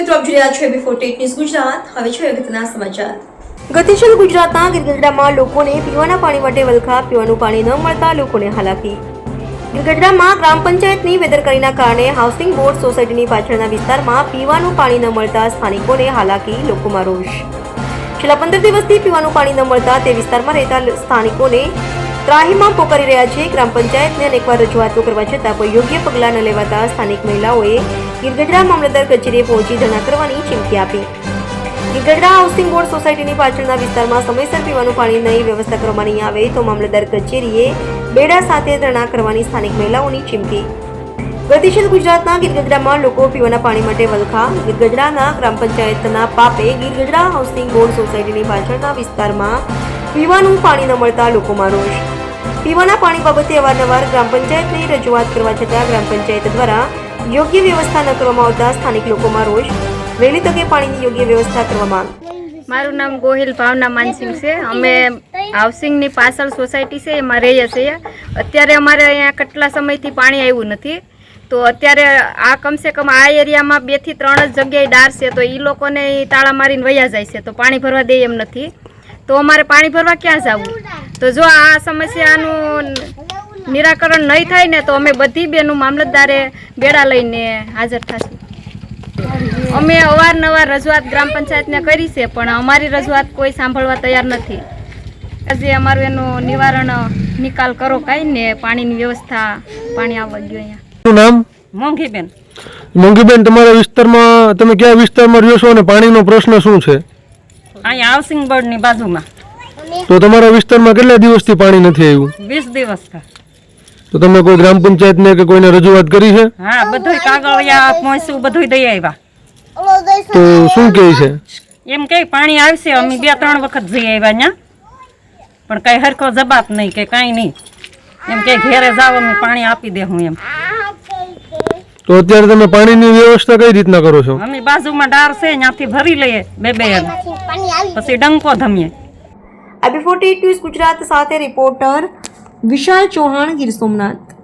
મિત્રો આપ જોઈ રહ્યા છો એબી ફોર્ટી ન્યૂઝ ગુજરાત. હવે છે અગત્યના સમાચાર. ગતિશીલ ગુજરાતના ગિરગઢડામાં લોકોને પીવાના પાણી માટે વલખા પીવાનું પાણી ન મળતા લોકોને હાલાકી. ગિરગઢડામાં ગ્રામ પંચાયતની બેદરકારીના કારણે હાઉસિંગ બોર્ડ સોસાયટીની પાછળના વિસ્તારમાં પીવાનું પાણી ન મળતા સ્થાનિકોને હાલાકી, લોકોમાં રોષ. છેલ્લા પંદર દિવસથી પીવાનું પાણી ન મળતા તે વિસ્તારમાં રહેતા સ્થાનિકોને ત્રાહીમામ પોકારી રહ્યા છે. ગ્રામ પંચાયતને અનેકવાર રજૂઆતો કરવા છતાં કોઈ યોગ્ય પગલાં ન લેવાતા સ્થાનિક મહિલાઓએ ગીરગઢડા મામલતદાર કચેરીએ પહોંચી ધરણા કરવાની ચીમકી આપી. ગીરગઢડા હાઉસિંગ બોર્ડ સોસાયટીની પાછળના વિસ્તારમાં સમયસર પીવાનું પાણી નહીં, વ્યવસ્થા કરવામાં આવે તો મામલતદાર કચેરીએ બેડા સાથે ધરણા કરવાની સ્થાનિક મહિલાઓની ચીમકી ગતિશીલ ગુજરાતના ગીરગઢડામાં લોકો પીવાના પાણી માટે વલખા. ગીરગઢડાના ગ્રામ પંચાયતના પાપે ગીરગઢડા હાઉસિંગ બોર્ડ સોસાયટીની પાછળના વિસ્તારમાં પીવાનું પાણી ન મળતા લોકોમાં રોષ. પીવાના પાણી બાબતે અવારનવાર ગ્રામ પંચાયતને રજૂઆત કરવા છતાં ગ્રામ પંચાયત દ્વારા યોગ્ય વ્યવસ્થા ન કરવામાં આવતા સ્થાનિક લોકોમાં રોષ. વહેલી તકે પાણીની યોગ્ય વ્યવસ્થા કરવામાં મારું નામ ગોહિલ, ભાવના માનસિંહ છે. અમે હાઉસિંગની પાછળ સોસાયટી છે, એમાં રહીએ છીએ. અત્યારે અમારે અહીંયા કેટલા સમયથી પાણી આવ્યું નથી? તો અત્યારે આ કમસે કમ આ એરિયામાં બેથી ત્રણ જ જગ્યાએ ડાર છે, તો એ લોકોને તાળા મારીને વયા જાય છે, તો પાણી ભરવા દે એમ નથી. તો અમારે પાણી ભરવા ક્યાં જવું? તો જો આ સમસ્યાનું નિરાકરણ નહીં થાય ને, તો અમે બધી બેનું મામલતદારે બેડા લઈને હાજર થશું. અમે અવારનવાર રજૂઆત ગ્રામ પંચાયતને કરી છે, પણ અમારી રજૂઆત કોઈ સાંભળવા તૈયાર નથી. આજે અમારું એનું નિવારણ નિકાલ કરો કાંઈ ને, પાણીની વ્યવસ્થા પાણી આવવા ગયું અહીંયા. શું નામ? મોંઘીબેન. મોંઘીબેન તમારા વિસ્તારમાં તમે કયા વિસ્તારમાં રહ્યો છો અને પાણીનો પ્રશ્ન શું છે? અહીં હાઉસિંગ બોર્ડની બાજુમાં. તો તમારા વિસ્તારમાં કેટલા દિવસથી પાણી નથી આવ્યું? વીસ દિવસ. તો તમે કોઈ ગ્રામ પંચાયતને કે કોઈને રજૂઆત કરી છે? હા બધું કાગળિયા પહોંચ્યું બધુંય દઈ આવ્યા. તો શું કહે છે? એમ કે પાણી આવશે અમે બે ત્રણ વખત જઈ આવ્યા ત્યાં પણ કઈ હરખો જવાબ નહીં કે કાંઈ નહીં. એમ કે ઘેરે જાવ અમે પાણી આપી દે હું એમ. તો અત્યારે તમે પાણીની વ્યવસ્થા કઈ રીતના કરો છો? અમે બાજુમાં ડાર છે ત્યાંથી ભરી લઈએ બે બે પછી ડંકો ધમીએ. આઈબી ફોર્ટી ન્યૂઝ ગુજરાત સાથે રિપોર્ટર વિશાલ ચૌહાણ ગીર સોમનાથ.